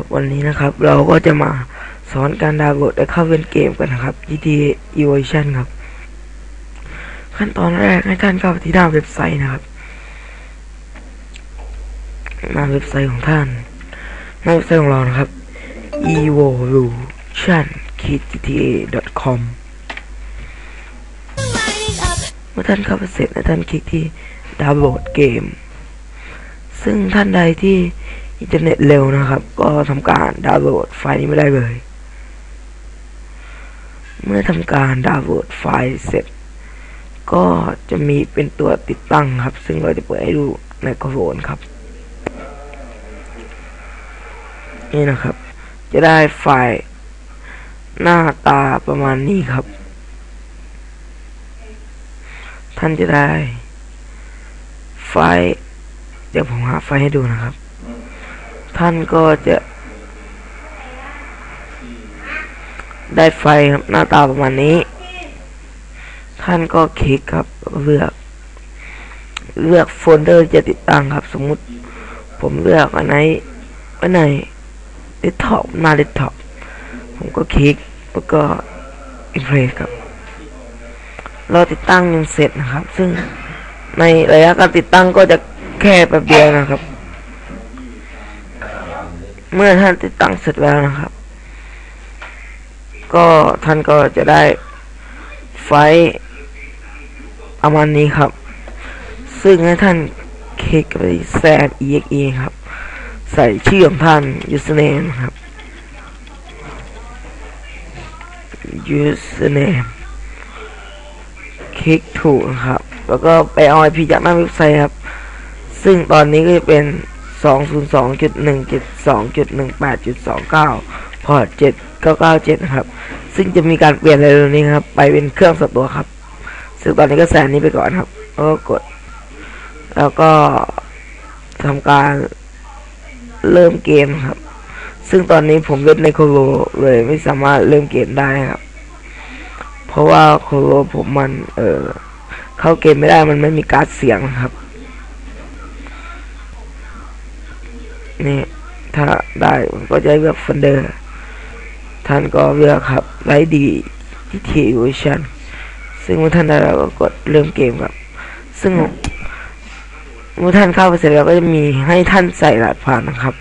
ครับ วันนี้นะครับเราก็จะมาสอนการดาวน์โหลดและเข้าเล่นเกมกันนะครับ GTA Evolution ครับ ขั้นตอนแรกให้ท่านเข้าไปที่หน้าเว็บไซต์นะครับหน้าเว็บไซต์ของท่านหน้าเว็บไซต์ของเรานะครับ evolution gta com เมื่อท่านเข้าไปเสร็จแล้วท่านคลิกที่ดาวน์โหลดเกม ซึ่งท่านใดที่ อินเทอร์เน็ตเร็วนะครับ ก็ทำการดาวน์โหลดไฟล์นี้ไม่ได้เลย เมื่อทำการดาวน์โหลดไฟล์เสร็จ ก็จะมีเป็นตัวติดตั้งครับ ซึ่งเราจะเปิดให้ดูในกระโนครับ นี่นะครับ จะได้ไฟล์หน้าตาประมาณนี้ครับ ท่านจะได้ ไฟล์ เดี๋ยวผมหาไฟล์ให้ดูนะครับ ท่านก็จะได้ไฟครับหน้าตาประมาณนี้ ท่านก็คลิกครับเลือก เลือกโฟลเดอร์จะติดตั้งครับ สมมุติ ผมเลือกอันไหนอันไหนเดสก์ท็อปหน้าเดสก์ท็อปผมก็คลิกแล้วก็อินเพรสครับเราติดตั้งยังเสร็จนะครับ ซึ่งในระยะการติดตั้งก็จะแค่แป๊บเดียวนะครับ เมื่อท่านติดตั้งเสร็จแล้วนะครับ ก็ท่านก็จะได้ไฟล์ประมาณนี้ครับ ซึ่งให้ท่านคลิกไปแซม exe ครับ ใส่ชื่อของท่าน username ครับ username คลิกถูกนะครับ แล้วก็ไปเอา IP จากหน้าเว็บไซต์ครับ ซึ่งตอนนี้ก็จะเป็น 202.1.2.18.29 พอร์ต7997 ครับ ซึ่งจะมีการเปลี่ยนเร็วๆนี้ครับ ไปเป็นเครื่องส่วนตัวครับ ซึ่งตอนนี้ก็แสนนี้ไปก่อนครับ แล้วก็กด แล้วก็ทำการเริ่มเกมครับ ซึ่งตอนนี้ผมเล่นในโคโลเลยไม่สามารถเริ่มเกมได้ครับ เพราะว่าโคโลผมมัน เออเข้าเกมไม่ได้มันไม่มีการ์ดเสียงครับ นี่ ถ้าได้ผมก็จะเลือกฟันเดอร์ ท่านก็เลือกครับไลดีที่ทีเวอร์ชันซึ่งเมื่อท่านได้แล้วก็กดเริ่มเกมครับ ซึ่งเมื่อท่านเข้าไปเสร็จแล้วก็จะมีให้ท่านใส่รหัสผ่านนะครับ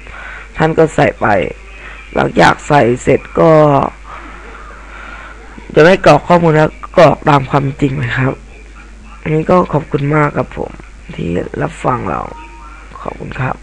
ท่านก็ใส่ไป หลังจากใส่เสร็จก็ จะไม่กรอกข้อมูลแล้วกรอกตามความจริงนะครับ อันนี้ก็ขอบคุณมากครับผมที่รับฟังเรา ขอบคุณครับ